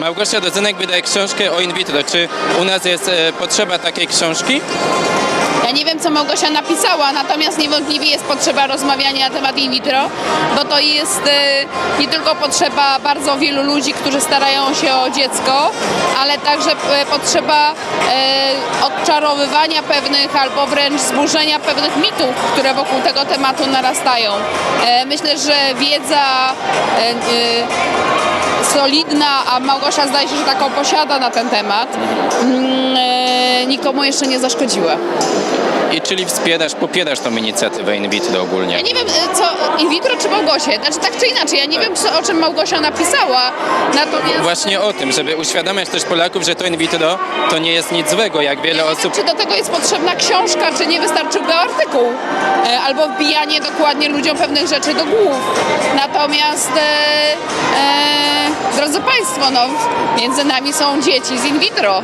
Małgosia Dozynek wydaje książkę o in vitro. Czy u nas jest e, potrzeba takiej książki? Ja nie wiem, co Małgosia napisała, natomiast niewątpliwie jest potrzeba rozmawiania na temat in vitro, bo to jest e, nie tylko potrzeba bardzo wielu ludzi, którzy starają się o dziecko, ale także e, potrzeba odczarowywania pewnych albo wręcz zburzenia pewnych mitów, które wokół tego tematu narastają. Myślę, że wiedza solidna, a Małgosia zdaje się, że taką posiada na ten temat, mm, e, nikomu jeszcze nie zaszkodziła. I czyli wspierasz, popierasz tą inicjatywę in vitro ogólnie? Ja nie wiem, e, co in vitro czy Małgosie, znaczy tak czy inaczej, ja nie wiem, co, o czym Małgosia napisała, natomiast... Właśnie o tym, żeby uświadamiać też Polaków, że to in vitro to nie jest nic złego, jak wiele Ja nie wiem, osób... czy do tego jest potrzebna książka, czy nie wystarczyłby artykuł, e, albo wbijanie dokładnie ludziom pewnych rzeczy do głów. Natomiast, e, e, drodzy Państwo, no, między nami są dzieci z in vitro.